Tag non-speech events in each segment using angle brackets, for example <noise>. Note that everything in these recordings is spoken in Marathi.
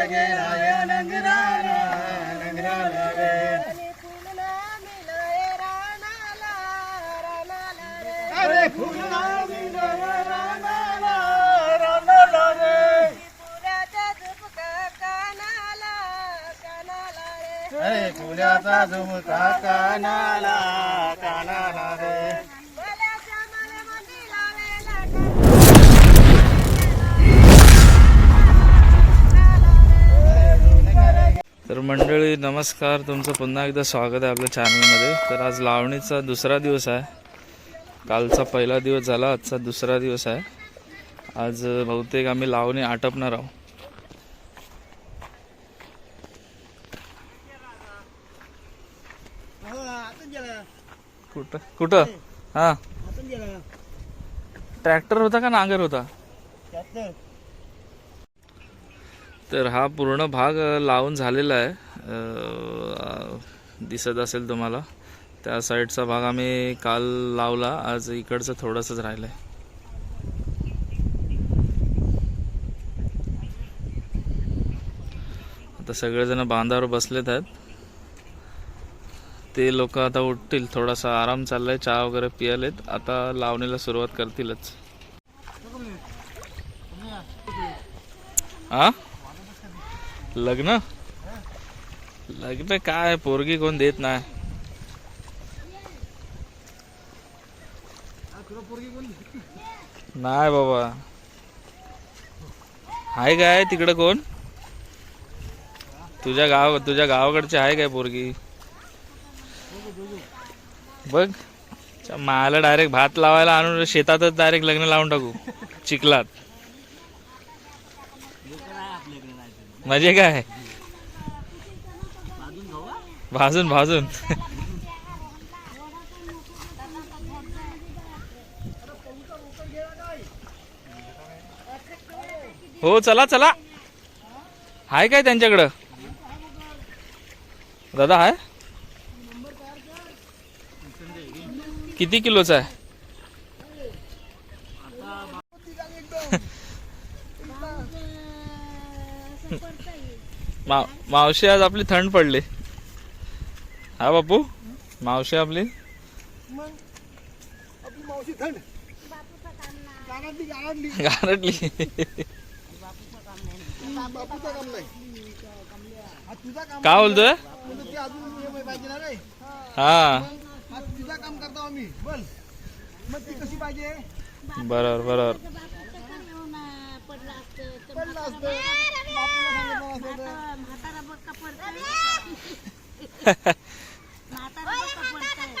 नंगराला नंगराला अरे फुलला मिळालं रानाला रानाला रे. अरे झुमका कानाला कानाला रे. तर मंडळी नमस्कार. तुमचं पुन्हा एकदा स्वागत आहे आपल्या चॅनलमध्ये तर आज लावणीचा दुसरा दिवस आहे. कालचा पहिला दिवस झाला आजचा दुसरा दिवस आहे. आज बहुतेक आम्ही लावणी आटपणार आहोत. कुठं? कुठं? हां. ट्रॅक्टर होता का नांगर होता? तर हा पूर्ण भाग लावून झालेला आहे. दिसत असेल तुम्हाला. त्या साईडचा भाग आम्ही काल लावला आज इकडचं थोडंसंच राहिलं आहे आता सगळेजण बांधावर बसलेत आहेत. ते लोक आता उठतील थोडासा आराम चाललाय चहा वगैरे पियालेत. आता लावणीला सुरुवात करतीलच. हा? लग्न? लग्न काय? पोरगी कोण देत नाही. नाही बाबा. आहे काय? तिकडं कोण? तुझ्या गाव तुझ्या गावाकडचे आहे काय पोरगी? बघ. मायाला डायरेक्ट भात लावायला आणून शेतातच डायरेक्ट लग्न लावून टाकू. चिखलात. म्हणजे काय? भाजून भाजून. हो चला चला. हाय काय त्यांच्याकडं? दादा हाय. किती किलोचा आहे? मा मावशी आज आपली थंड पडली. हा बापू मावशी आपली? गारटली हा का बोलतोय? रे. हा. बरोबर बरोबर. पडलं असतं बापूला सांगितलं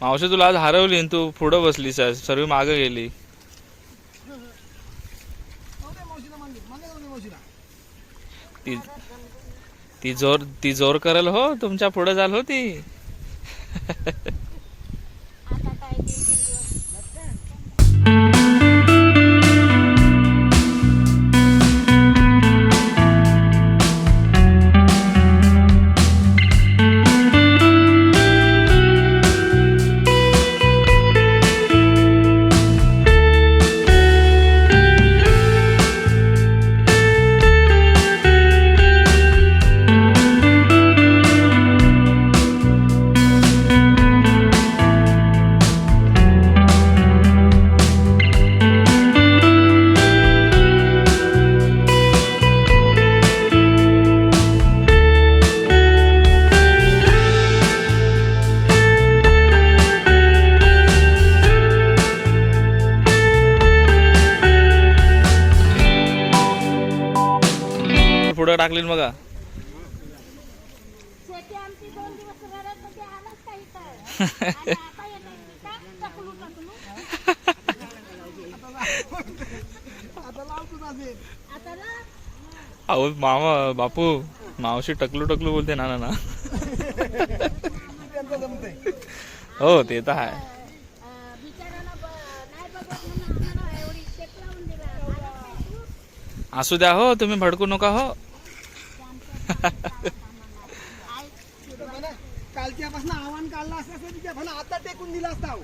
मावशी तुला आज हरवली आणि तू पुढं बसलीस सर सर्व मागं गेली. ती ती जोर ती जोर करेल हो तुमच्यापुढे झाल होती <laughs> ना, अहो मामा बापू मावशी टकलू टकलू बोलते ना ना ना. हो ते तर आहे? असू द्या हो तुम्ही भडकू नका हो. कालच्यापासून आव्हान काढलं असतं तिच्या म्हणा आता टेकून दिला असता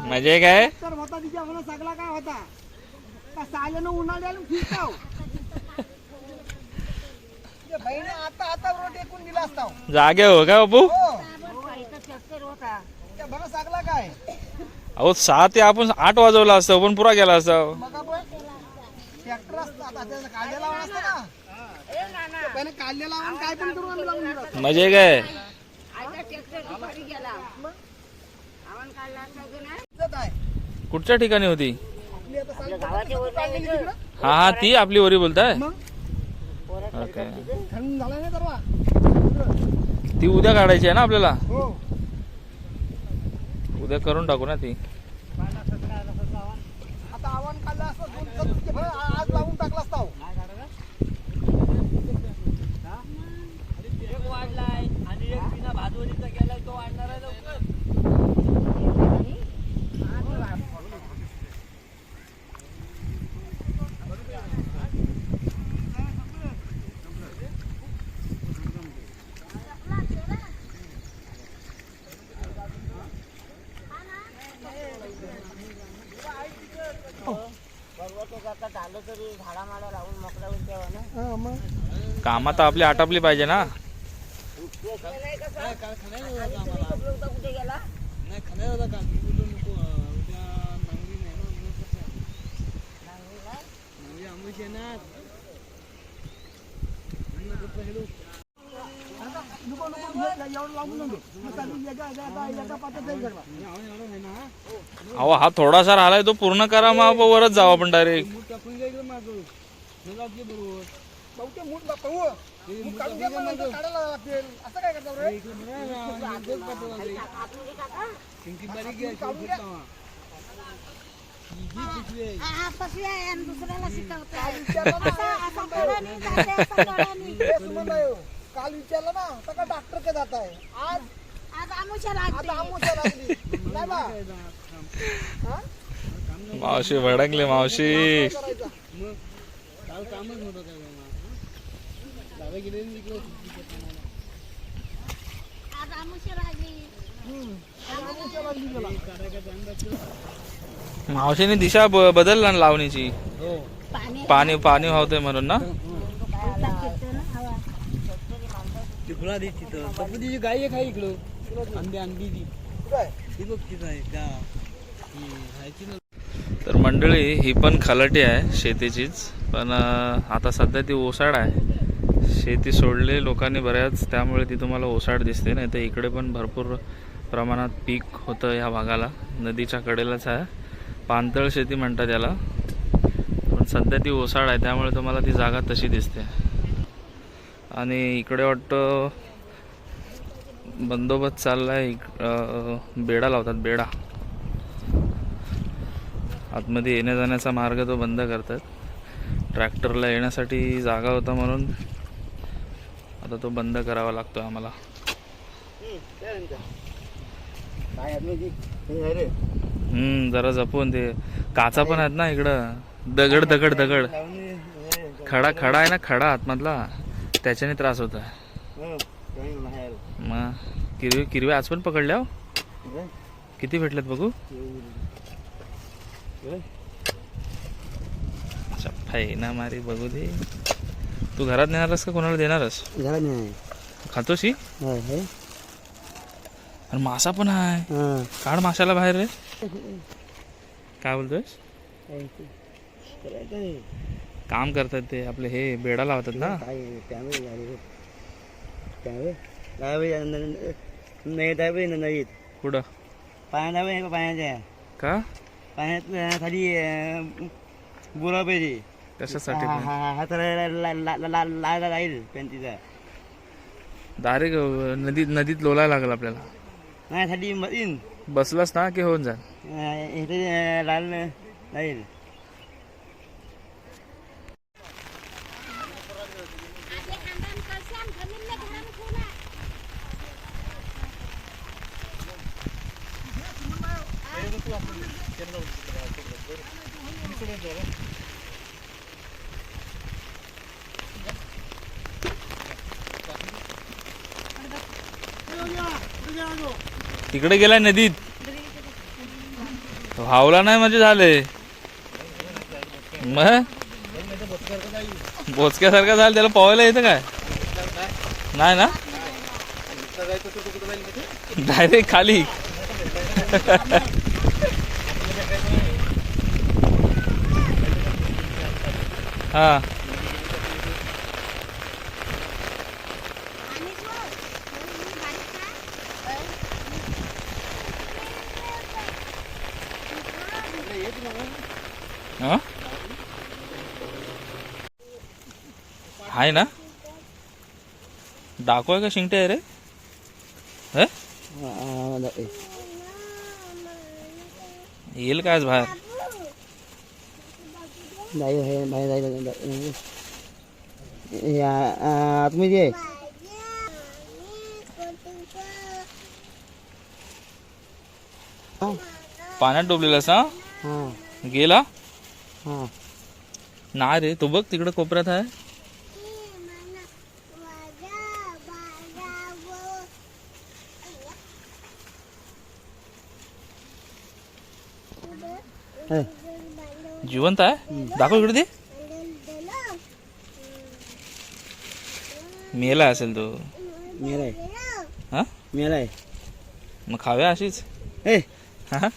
म्हणजे काय? तर होता तिच्या म्हणा सगळा काय होता आता साल्यानं उन्हाळ्याला फिरताव बहिणी आता आता रोड दिला असता जागे हो काय बाबू? हो काय अहो सहा ते आपण आठ वाजवला असतो पण पुरा गेला असता. ट्रॅक्टर त्याचं काढले लावून असतं ना त्याने काढले लावून काय पण करून आम्ही लावून दिलं. मजे काय? इज्जत आहे. कुठच्या ठिकाणी होती? आपली आता तिकडं? हा हा ती आपली वरी बोलताय? मग? ओके. थंड झाला नाही तरवा ती उद्या काढायची आहे ना आपल्याला? हो. उद्या करून टाकू ना ती. आता आव्हान काढलं असतं दोन आज लावून टाकला असता हो. हा, मग कामात आपली आटापली पाहिजे ना. कुठे गेला नको नको हे- एवढं लावून नको मग चालली एका एका एका पात्यात जाईल सगळा अहो हा थोडासा राहिलाय तो पूर्ण करा मग वरच जाऊ आपण डायरेक्ट दुसऱ्याला शिकवतोय हे हो. काल विचारलं ना तर का डॉक्टर के जात आहे आज आज आमुषा आता लागते आमोशा लागली नाही बा. हा? मावशी भडकले मावशी. करायचा. आज आमुषा लागली आमोशा लागली त्याला मावशीने दिशा ब- बदलला ना लावणीची. पाणी पाणी पाणी वाहतोय म्हणून ना? फुला दे तिथं. बापू गाय आहे इकडं? अंडी अंडी ती. ती बघ तिथं आहे का? ना तर मंडळी ही पण खलाटी आहे शेतीचीच. पण आता सध्या ती ओसाड आहे. शेती सोडली लोकांनी बऱ्याच त्यामुळे ती तुम्हाला ओसाड दिसते. नाही तर इकडे पण भरपूर प्रमाणात पीक होतं ह्या भागाला. नदीच्या कडेलाच आहे. पाणतळ शेती म्हणतात याला. पण सध्या ती ओसाड आहे त्यामुळे तुम्हाला ती जागा तशी दिसते. आणि इकडे वाटतं बंदोबस्त चाललाय. इक- बेडा लावतात बेडा. आतमध्ये येण्या जाण्याचा मार्ग तो बंद करतात. ट्रॅक्टरला येण्यासाठी जागा होता म्हणून आता तो बंद करावा लागतो आम्हाला. काय हम्म जरा जपून ते. काचा पण आहेत ना इकडं. दगड दगड दगड. खडा खडा आहे ना खडा आतमधला. त्याच्याने त्रास होत हो. मग किरवी किरवी आज पण पकडल्या हो? किती भेटल्यात बघू? ना मारी बघू दे. तू घरात नेणारस का? कोणाला देणारस खातोस ही? आणि मासा पण आहे. हा. काढ माशाला बाहेर रे. <laughs> काय बोलतोयस? काम करतात ते आपले हे बेडा लावतात ना? त्यामुळे कुठं? पाण्या दहावी आहे का पाण्याच्या का? पाण्यात खाली बोला पाहिजे कशासाठी हा? हा हा जाईल पेंटीचा. डायरेक्ट नदीत नदीत लोलायला लागल आपल्याला. नाही खाली मरीन बसलास ना की होऊन जाईल इथे लाल जाईल आते खांदान कशान खमीरले घरान खोला तिकडे गेलाय नदीत. व्हावला नाही म्हणजे झाले. मग? बोचक्यासारखं झालं त्याला पोहायला येतं काय? नाही ना? डायरेक्ट खाली. हा आणि सोड. बारीक का? हा आहे ना? दाखवाय का शिंगटे आहे रे? हे? येईल काय आज बाहेर? आहे पाण्यात डुबलेलास हा. गेला? हा. नाही रे तू बघ तिकडे कोपऱ्यात आहे. जिवंत आहे? दाखव इकडे दे. मेला असेल तो. मेला आहे. हा? मेला आहे. मग खाव्या अशीच? ए. हा?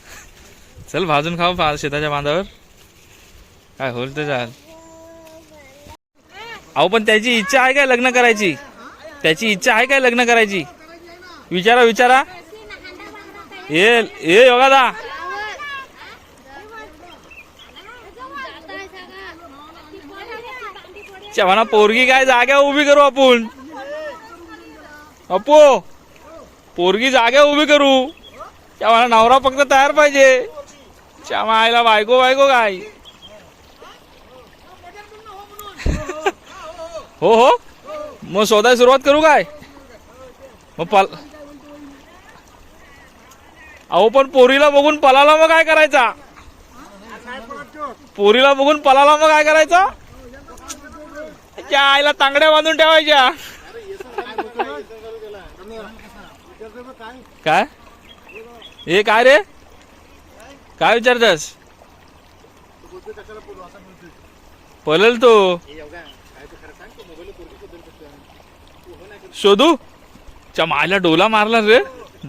चल भाजून खाऊ पा- शेताच्या बांधावर. काय होईल तर चाल अहो पण त्याची इच्छा आहे काय लग्न करायची? त्याची इच्छा आहे काय लग्न करायची? विचारा विचारा. ये ये योगादा. म्हणा पोरगी काय जाग्या उभी करू आपण? अपो पोरगी जाग्या उभी करू. म्हणा नवरा फक्त तयार पाहिजे. च्या आईला बायको बायको काय? हो हो. मग शोधायला सुरुवात करू काय? मग पल अहो पण पोरीला बघून पलाला मग काय करायचा? पोरीला बघून पलाला मग काय करायचा? त्या आईला तांगड्या बांधून ठेवायच्या. काय? हे काय रे? काय विचारतस? पलल तो. शोधू? च्या डोला मारला रे?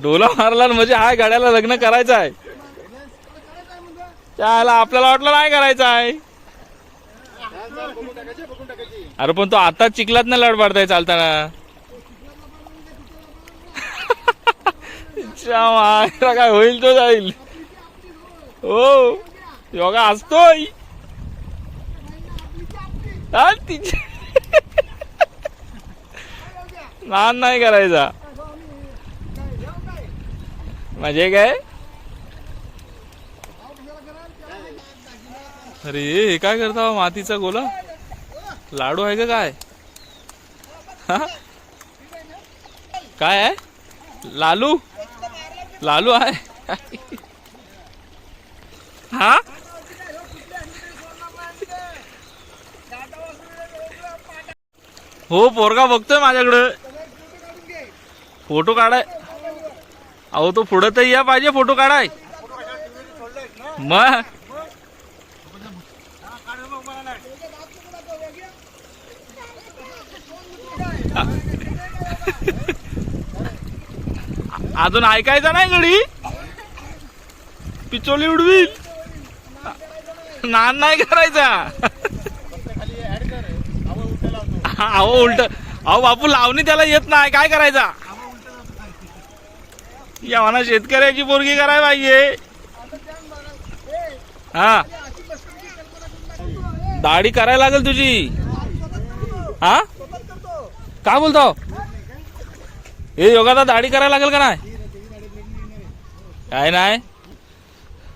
डोला मारला म्हणजे हाय गाड्याला लग्न करायचं आहे. त्याला आपल्याला वाटलं नाही करायचं आहे. अरे पण तो आता चिखलात ना लढ पाडताय चालताना. च्या काय होईल तो जाईल. हो योगा असतोय. तिच्या लहान नाही करायचा. म्हणजे काय? अरे हे काय करता हो, मातीचा गोला? लाडू आहे का काय? हा? काय आहे? लालू? लालू आहे? हा? हो पोरगा बघतोय माझ्याकडं. फोटो काढाय अहो तो पुढं तर या पाहिजे फोटो काढाय. मग? अजून ऐकायचं नाही गडी पिचोली उडवी. नान नाही करायचा. अहो उलट अहो बापू लावणी त्याला येत नाही. काय करायचा? या म्हणा शेतकऱ्याची पोरगी करायला पाहिजे. हा. दाढी करायला लागेल तुझी. हा? काय बोलतो? हे योगाला दाढी करायला लागेल का नाही? काय नाही.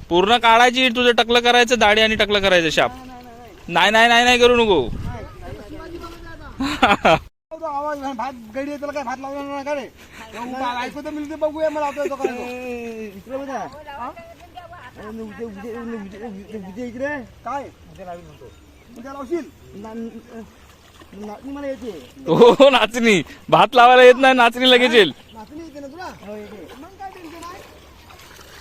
पूर्ण काढायची तुझं टकलं करायचं दाढी आणि टकलं करायचं शाप. नाही नाही नाही नाही करू नको. आवाज भात गडी त्याला काय? भात लावला नाही का रे तो उभा ऐकू तर मिळते बघूया मला आपल्या इकडे काय उद्या लावशील नाचणी मला येते. हो नाचणी. भात लावायला येत नाही नाचणी लगेच येईल. नाचणी येते ना तुला? मग काय टेन्शन आहे?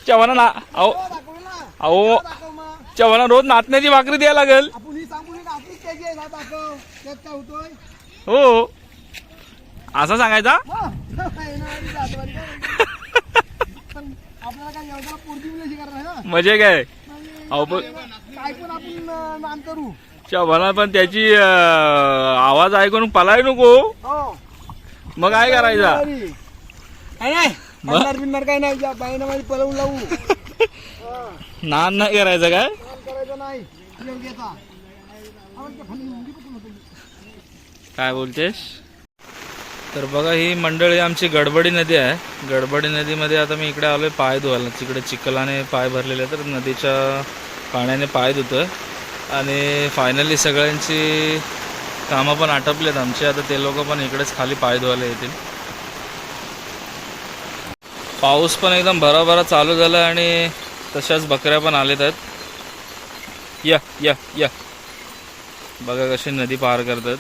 चव्हाणा ना अहो दाखव ना. अहो दाखव मग. चव्हाणा रोज नाचण्याची भाकरी द्यायला लागेल. आपण ही मला दाखव. त्यात काय होतोय? हो. असा सांगायचा? हा, नाही ना, आणि जातवाली काय? पण आपल्याला काय एवढा पोरगी मुलाशी करणार ना काय? अहो, पण- काय पण आपण अं, नाम करू. मला पण त्याची अं, आवाज ऐकून पलाय नको. हो. मग काय करायचा? नाही म्हणणार बिनणार काय नाही ज्या बाईनं माझी पलवून लावू. हा, <laughs> नान नाही करायचं काय? काम करायचं नाही. योग्यता आपण त्या खाली मुंगी पकडून होतो. काय बोलतेस? तर बघा ही मंडळी आमची गडबडी नदी आहे. गडबडी नदीमध्ये आता मी इकडे आलोय पाय धुवायला. तिकडे चिखलाने पाय भरलेले आहेत, तर नदीच्या पाण्याने पाय धुतोय. आणि फायनली सगळ्यांची कामं पण आटपलेत आमची. आता ते लोक पण इकडेच खाली पाय धुवायला येतील. पाऊस पण एकदम भराभरा चालू झाला आणि तशाच बकऱ्या पण आलेत आहेत. या या या. बघा कशी नदी पार करतात.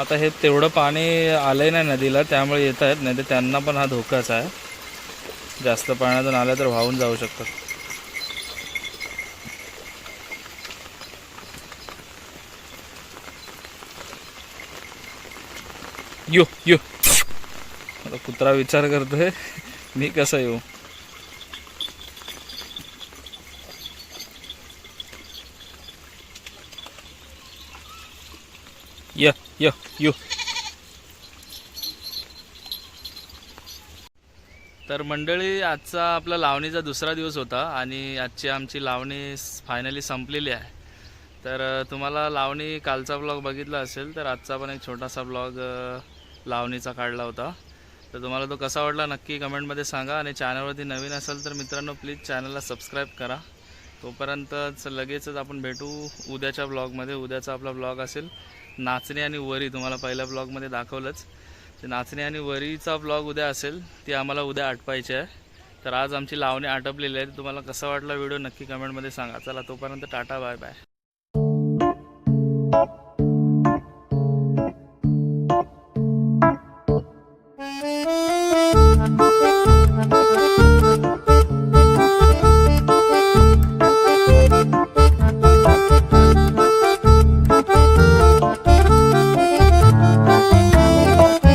आता हे तेवढं पाणी आलंय नाही नदीला त्यामुळे येत आहेत. नाही तर त्यांना पण हा धोकाच आहे. जास्त पाण्यातून आलं तर वाहून जाऊ शकतात. यो यो. आता कुत्रा विचार करतोय मी कसा येऊ? य. य यो. तर मंडळी आजचा आपला लावणीचा दुसरा दिवस होता आणि आजची आमची लावणी फायनली संपलेली आहे. तर तुम्हाला लावणी कालचा ब्लॉग बघितला असेल तर आजचा पण एक छोटासा ब्लॉग लावणीचा काढला होता. तर तुम्हाला तो कसा वाटला नक्की कमेंटमध्ये सांगा आणि चॅनलवरती नवीन असेल तर मित्रांनो प्लीज चॅनलला सबस्क्राईब करा. तोपर्यंतच लगेचच आपण भेटू उद्याच्या ब्लॉगमध्ये उद्याचा आपला ब्लॉग असेल नाचणी आणि वरी तुम्हाला पहिल्या ब्लॉगमध्ये दाखवलंच. ते नाचणी आणि वरीचा ब्लॉग उद्या असेल ती आम्हाला उद्या आटपायची आहे. तर आज आमची लावणी आटपलेली आहे. तुम्हाला कसा वाटला व्हिडिओ नक्की कमेंटमध्ये सांगा. चला तोपर्यंत टाटा बाय बाय.